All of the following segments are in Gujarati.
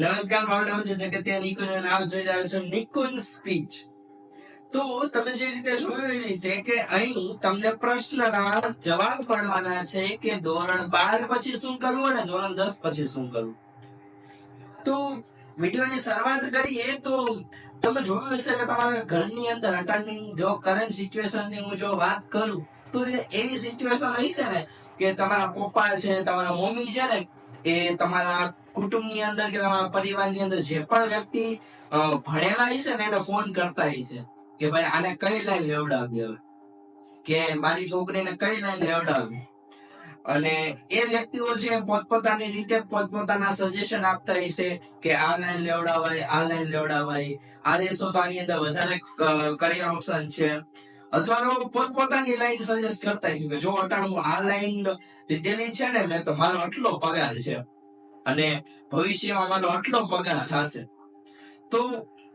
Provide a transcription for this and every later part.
નમસ્કાર, મારું છે જગત્યા નિકુંજ અને આપ જોઈ રહ્યા છો નિકુંજ સ્પીચ. તો તમે જે રીતે જોયું એ રીતે કે અહીં તમને પ્રશ્નના જવાબ મળવાના છે કે ધોરણ બાર પછી શું કરવું અને ધોરણ દસ પછી શું કરવું. તો વિડીયોની શરૂઆત કરીએ તો તમે જોયું હશે કે તમારા ઘરની અંદર અટર્નિંગ જો કરંટ સિચ્યુએશનની હું જો વાત કરું, તો એવી સિચ્યુએશન હશે ને કે તમારા પપ્પા છે, તમારા મમ્મી છે ને એ તમારા કુટુંબની અંદર કે તમારા પરિવારની અંદર જે પણ વ્યક્તિ ભણેલા હશે ને એને ફોન કરતા હશે કે ભાઈ આને કઈ લાઈન લેવડાવી હવે? કે મારી છોકરીને કઈ લાઈન લેવડાવી? અને એ વ્યક્તિઓ છે પોતપોતાની રીતે પોતપોતાના સજેશન આપતા હશે કે આ લાઈન લેવડાવાય, આ લાઈન લેવડાવાય. આ દેશો તો આની અંદર વધારે કરિયર ઓપ્શન છે. અથવા તો પોતપોતાની લાઈન સજેસ્ટ કરતા હશે કે જો અટાણ આ લાઈન લીધેલી છે ને તો મારો આટલો પગાર છે અને ભવિષ્યમાં મારો આટલો પગાર થશે. તો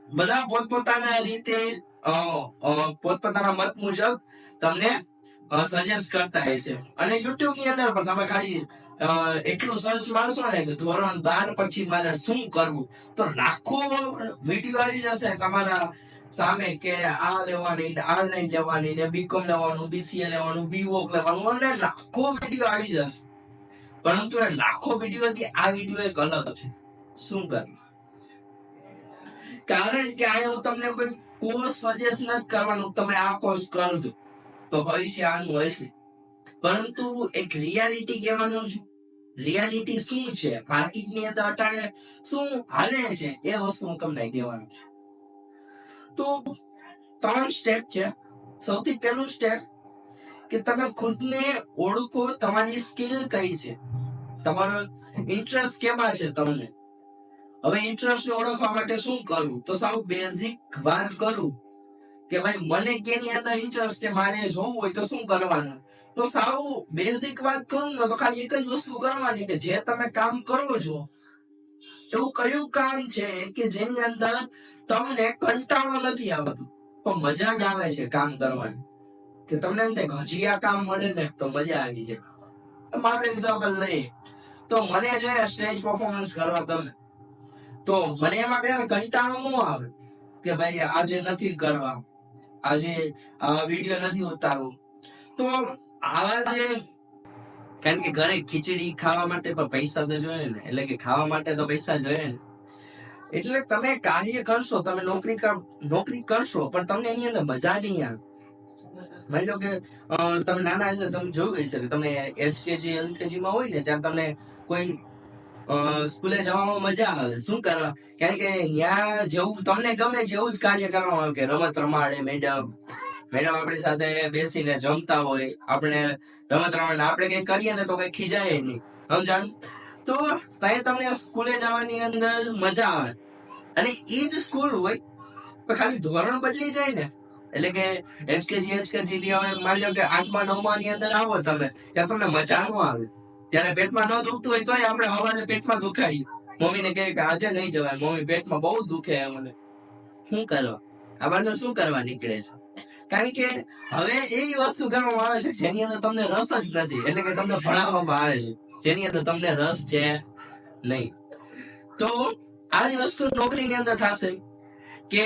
બધા પોતપોતાના રીતે પોતપોતાના મત મુજબ તમને સજેસ્ટ કરતા હશે અને યુટ્યુબની અંદર પણ તમે ખાલી એટલું સર્ચ મારશો ને કે ધોરણ બાર પછી મારે શું કરવું? તો લાખો વીડિયો આવી જશે તમારા સામે કે આ લેવાની આ નહીં લેવાની ને બીકોમ લેવાનું બીસીએ લેવાનું બીવોક લેવાનું, અને લાખો વીડિયો આવી જશે. પરંતુ એ લાખો વીડિયો થી આ વીડિયો એક અલગ છે. શું કરવું? કારણ કે આ હું તમને કોઈ કોર્સ સજેસ્ટ નથી કરવાનું, તમે આ કોર્સ કરજો તો ભવિષ્ય આનું હશે. પરંતુ એક રિયાલિટી કહેવાનું છું. રિયાલિટી શું છે? માર્કેટની અંદર અટાણે શું હાલે છે? એ વસ્તુ હું તમને કહેવાનું છું. તો ત્રણ સ્ટેપ છે. સૌથી પહેલું સ્ટેપ કે તમે ખુદને ઓળખો તમારી સ્કિલ કઈ છે. તમારો ઇન્ટરેસ્ટ કેમાં છે તમને? હવે ઇન્ટરેસ્ટ ઓળખવા માટે શું કરવું? તો સાવ બેઝિક વાત કરું કે ભાઈ મને કેની અંદર ઇન્ટરેસ્ટ છે, મારે જોવું હોય તો શું કરવાનું? તો સાવ બેઝિક વાત કરું ને તો ખાલી એક જ વસ્તુ કરવાની કે જે તમે કામ કરો છો એવું કયું કામ છે કે જેની અંદર તમને કંટાળો નથી આવતો? પણ મજા જ આવે છે કામ કરવાની. કે તમને એમ થાય હજી કામ મળે ને તો મજા આવી જાય. મારું એક્ઝામ્પલ લઈએ. તો મને છે ને સ્ટેજ પરફોર્મન્સ કરવા ગમે. તો મને એમાં કઈ કંટાળો ન આવે કે ભાઈ આજે નથી કરવા. આજે વીડિયો નથી ઉતારવો. તો આવા જે કારણ કે ઘરે ખીચડી ખાવા માટે પણ પૈસા તો જોઈએ ને. એટલે કે ખાવા માટે તો પૈસા જોઈએ ને. એટલે તમે કાર્ય કરશો, તમે નોકરી નોકરી કરશો, પણ તમને એની અંદર મજા નહીં આવે. માની લો કે તમે નાના હશે, તમે જોયું છે કે તમે એલકેજી એલકેજી માં હોય ને, ત્યારે તમને કોઈ સ્કૂલે જવામાં મજા આવે. શું કરવા? કારણ કે ત્યાં જેવું, તમને ગમે છે એવું જ કાર્ય કરવામાં આવે, કે રમત રમાડે, મેડમ. મેડમ આપણી સાથે બેસીને જમતા હોય, આપણે રમત રમત આપણે કઈ કરીએ ને તો કઈ ખીજાય નહીં. સમજાણ? તો ત્યાં તમને સ્કૂલે જવાની અંદર મજા આવે. અને એ જ સ્કૂલ હોય પણ ખાલી ધોરણ બદલી જાય ને. એટલે કે એચકેજી એચકેજી થી હવે માની લો કે આઠમા, નવમા ની અંદર આવો તમે, ત્યાં તમને મજા ન આવે. ત્યારે પેટમાં ન દુખતું હોય તોય આપણે હવારે પેટમાં દુખાડી મમ્મીને કહે કે આજે નહીં જવાય. મમ્મી પેટમાં બહુ દુખે મને. શું કરવા? આવાનું શું કરવા નીકળે છે? કારણ કે હવે એવી વસ્તુ કરવામાં આવે છે જેની અંદર તમને રસ જ નથી. એટલે કે તમને ભણાવવામાં આવે છે. જેની અંદર તમને રસ છે નહીં. તો આ જ વસ્તુ નોકરીની અંદર થશે કે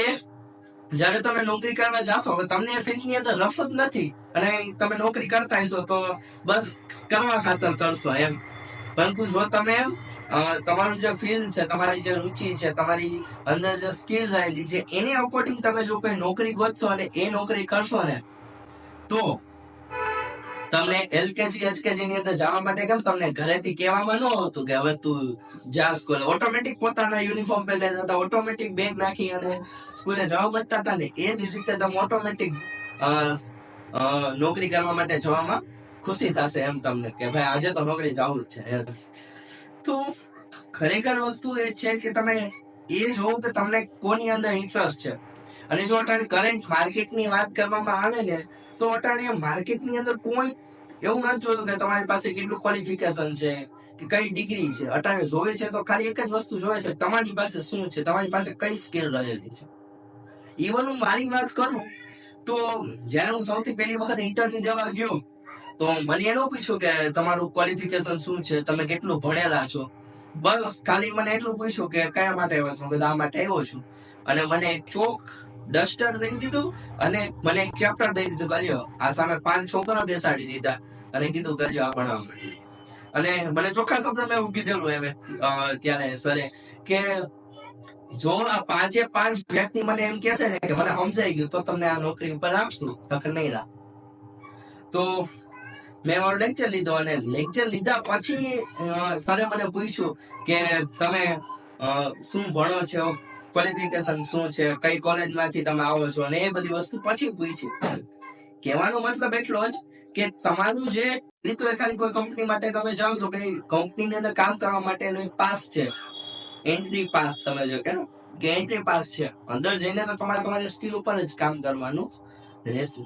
જ્યારે તમે નોકરી કરવા જાશો, હવે તમને એ ફિલ્ડની અંદર રસ જ નથી. અને તમે નોકરી કરતા હશો તો બસ કરવા ખાતર કરશો એમ. પરંતુ જો તમે તમારું જે ફિલ્ડ છે, તમારી જે રુચિ છે, તમારી અંદર જે સ્કિલ રહેલી છે, એને અકોર્ડિંગ તમે જો કોઈ નોકરી ગોતશો અને એ નોકરી કરશો ને, તો તમને એલકેજી એચકેજી ની અંદર જવા માટે કેમ તમને ઘરેથી કહેવામાં ન આવતું કે હવે તું જા સ્કૂલે ઓટોમેટિક પોતાના યુનિફોર્મ પહેરી લેતા ઓટોમેટિક બેગ નાખી અને સ્કૂલે જવા માંગતા હતા ને, એ જ રીતે તમે ઓટોમેટિક નોકરી કરવા માટે જવામાં ખુશી થશે એમ તમને કે ભાઈ આજે તો નોકરી જવું જ છે. તો ખરેખર વસ્તુ એ છે કે તમે એ જોવો કે તમને કોની અંદર ઇન્ટરેસ્ટ છે. અને જો અટાણે કરંટ માર્કેટની વાત કરવામાં આવે ને, તો અટાણે માર્કેટની અંદર કોઈ એવું નથી જોતું કે તમારી પાસે કેટલું ક્વોલિફિકેશન છે, કે કઈ ડિગ્રી છે. અટાણે જોવે છે તો ખાલી એક જ વસ્તુ જોવે છે, તમારી પાસે શું છે? તમારી પાસે કઈ સ્કિલ રહેલી છે? ઇવન હું મારી વાત કરું, તો જ્યારે હું સૌથી પહેલી વખત ઇન્ટરવ્યુ દેવા ગયો તો મને એનું પૂછ્યું કે તમારું ક્વોલિફિકેશન શું છે? તમે કેટલું ભણેલા છો? બસ ખાલી મને એટલું પૂછ્યું કે કયા માટે આવ્યો છું? આ માટે આવ્યો છું. અને મને ચોક ડસ્ટર દઈ દીધું અને મને એક ચેપ્ટર દઈ દીધું કર્યો આ સામે પાંચ છોકરા બેસાડી દીધા. અને કીધું કરજો આ ભણવા માટે. અને મને ચોખ્ખા શબ્દ એવું કીધેલું અ, ત્યારે સરે કે જો આ પાંચે પાંચ વ્યક્તિ મને એમ કહેશે ને કે મને સમજાઈ ગયું તો તમને આ નોકરી ઉપર આપશું નકર નહીં રાખ તો મેં મારો લેક્ચર લીધો અને લેક્ચર લીધા પછી સરે મને પૂછ્યું કે તમે શું ભણો છો? ક્વોલિફિકેશન શું છે? કઈ કોલેજમાંથી તમે આવો છો? અને એ બધી વસ્તુ પછી પૂછી. કહેવાનો મતલબ એટલો જ કે તમારું જે રીતો એ ખાલી કોઈ કંપની માટે તમે જાઓ તો કઈ કંપનીની અંદર કામ કરવા માટેનો એક પાસ છે. એન્ટ્રી પાસ તમે જો કે કે એન્ટ્રી પાસ છે. અંદર જઈને તો તમારે તમારી સ્કિલ ઉપર જ કામ કરવાનું રહેશે.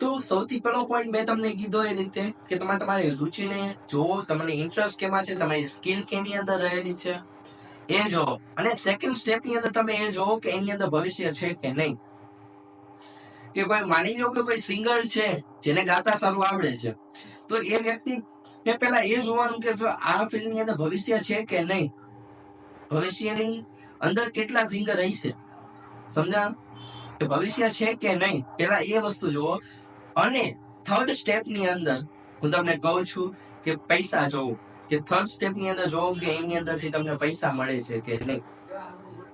તો સૌથી પહેલો પોઈન્ટ મેં તમને કીધો એ રીતે કે તમારે તમારી રુચિને જોવો, તમને ઇન્ટરેસ્ટ કેમાં છે, તમારી સ્કિલ કેની અંદર રહેલી છે, એ જોવો. અને સેકન્ડ સ્ટેપની અંદર તમે એ જોવો કે એની અંદર ભવિષ્ય છે કે નહીં. કે કોઈ માની લો કે કોઈ સિંગર છે, જેને ગાતા સારું આવડે છે, તો એ વ્યક્તિ એ પહેલા એ જોવાનું કે જો આ ફિલ્ડની અંદર ભવિષ્ય છે કે નહીં. ભવિષ્યની અંદર કેટલા સિંગર રહેશે? સમજા કે ભવિષ્ય છે કે નહીં? પેલા એ વસ્તુ જુઓ અને થર્ડ સ્ટેપની અંદર હું તમને કહું છું કે પૈસા જોવું. કે થર્ડ સ્ટેપની અંદર જોવો કે એની અંદરથી તમને પૈસા મળે છે કે નહીં?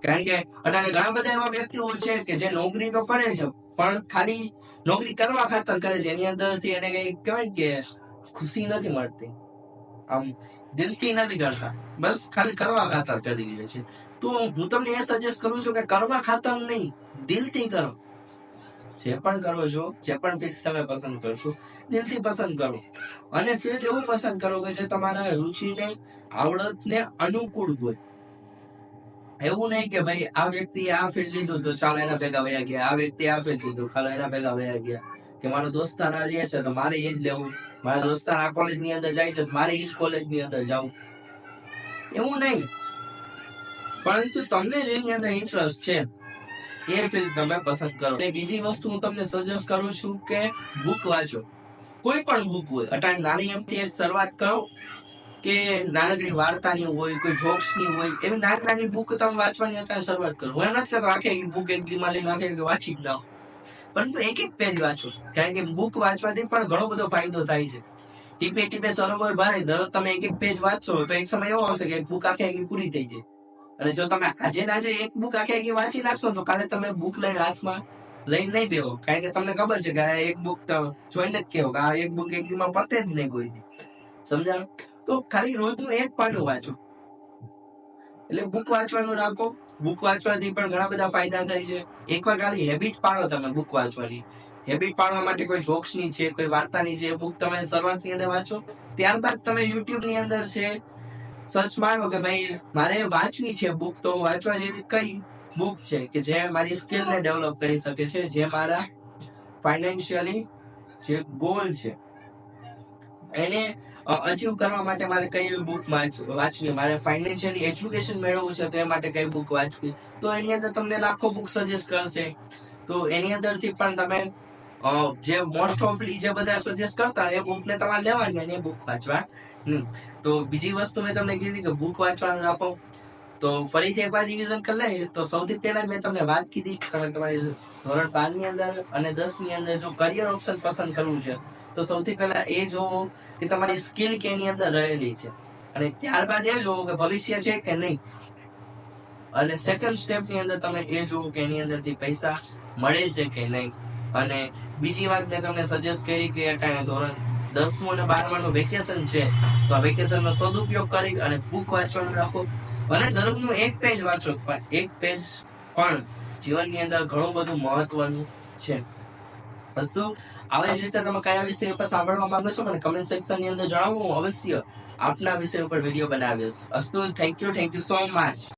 કારણ કે અત્યારે ઘણા બધા એવા વ્યક્તિઓ છે કે જે નોકરી તો કરે છે, પણ ખાલી નોકરી કરવા ખાતર કરે છે. એની અંદરથી એને કઈ કહેવાય કે ખુશી નથી મળતી. આમ દિલથી નથી કરતા. બસ ખાલી કરવા ખાતર કરી દે છે. તો હું તમને એ સજેસ્ટ કરું છું કે કરવા ખાતર નહીં, દિલથી કરો. જે પણ કરો છો, જે પણ ફિલ્ડ તમે પસંદ કરશો, દિલથી પસંદ કરો. અને ફિલ્ડ એવું પસંદ કરો કે જે તમારા રુચિને, આવડતને અનુકૂળ હોય. એવું નહીં કે ભાઈ આ વ્યક્તિ આ ફિલ્ડ લીધું તો ચાલો એના ભેગા વયા ગયા, આ વ્યક્તિ આ ફિલ્ડ લીધું, ચાલો એના ભેગા વયા ગયા. કે મારો દોસ્તાર આ છે તો મારે એ જ લેવું. મારા દોસ્તાર આ કોલેજની અંદર જાય છે તો મારે એ જ કોલેજની અંદર જવું. એવું નહીં. પરંતુ તમને જેની અંદર ઇન્ટરેસ્ટ છે એ ફિલ્ડ તમે પસંદ કરો. અને બીજી વસ્તુ હું તમને સજેસ્ટ કરું છું કે બુક વાંચો. કોઈ પણ બુક હોય, અટાણે નાની એમથી એક શરૂઆત કરો કે નાનકડી વાર્તાની હોય, કોઈ જોક્સની હોય, એવી નાની નાની બુક તમે વાંચવાની અટાણે શરૂઆત કરો. હું એમ નથી કરતો આખી બુક એક દીમાં નાખે આખી વાંચી જ નાખો. પરંતુ એક એક પેજ વાંચો. કારણ કે બુક વાંચવાથી પણ ઘણો બધો ફાયદો થાય છે. ટીપે ટીપે સરોવર ભરાય દરરોજ તમે એક એક પેજ વાંચશો તો એક સમય એવો આવશે કે બુક આખી આખી પૂરી થઈ જાય. અને જો તમે આજે ના આજે એક બુક આખી આખી વાંચી નાખશો તો કાલે તમે બુક લઈને હાથમાં લઈને નહીં બેહો. કારણ કે તમને ખબર છે કે આ એક બુક જોઈને જ કેવો કે આ એક બુક એક દીમાં પતે જ નહીં કોઈ સમજાણ તો ખાલી રોજનું એક પાનું વાંચો. એટલે બુક વાંચવાનું રાખો. બુક વાંચવાથી પણ ઘણા બધા ફાયદા થાય છે. એકવાર ખાલી હેબિટ પાડો તમે બુક વાંચવાની. હેબિટ પાડવા માટે કોઈ જોક્સની છે, કોઈ વાર્તાની છે બુક તમે શરૂઆતની અંદર વાંચો. ત્યારબાદ તમે યુટ્યુબની અંદર છે સર્ચ મારો કે ભાઈ મારે વાંચવી છે બુક તો વાંચવા જેવી કઈ બુક છે કે જે મારી સ્કિલ ને ડેવલપ કરી શકે છે, જે મારા ફાઇનાન્શિયલી જે ગોલ છે. એને અચીવ કરવા માટે મારે કઈ બુક વાંચવી? મારે ફાઇનાન્શિયલી એજ્યુકેશન મેળવવું છે તે માટે કઈ બુક વાંચવી? તો એની અંદર તમને લાખો બુક સજેસ્ટ કરશે. તો એની અંદરથી પણ તમે જે મોસ્ટ ઓફલી જે બધા સજેસ્ટ કરતા એ બુકને તમારે લેવાની અને બુક વાંચવા. તો બીજી વસ્તુ મેં તમને કીધી કે બુક વાંચવાનું રાખો તો ફરીથી એકવાર રિવિઝન કરી લઈએ. તો સૌથી પહેલા મેં તમને વાત કીધી કે તમે તમારી ધોરણ બારની અંદર અને દસની અંદર જો કરિયર ઓપ્શન પસંદ કરવું છે, તો સૌથી પહેલા એ જોવો કે તમારી સ્કિલ કે એની અંદર રહેલી છે. અને ત્યારબાદ એ જોવો કે ભવિષ્ય છે કે નહીં. અને સેકન્ડ સ્ટેપની અંદર તમે એ જોવો કે એની અંદરથી પૈસા મળે છે કે નહીં. અને બીજી વાત મેં તમને સજેસ્ટ કરી કે અટાણે ધોરણ દસમું અને બારમાનું વેકેશન છે, તો આ વેકેશનનો સદુપયોગ કરી અને બુક વાંચવાનું રાખો. અને દરરોજનું એક પેજ વાંચો, પણ એક પેજ પણ જીવનની અંદર ઘણું બધું મહત્વનું છે. વસ્તુ, આવી જ રીતે તમે કયા વિષય ઉપર સાંભળવા માંગો છો, મને કમેન્ટ સેક્શનની અંદર જણાવો, હું અવશ્ય આપના વિષય ઉપર વીડિયો બનાવીશ. અસ્તુ thank you thank you so much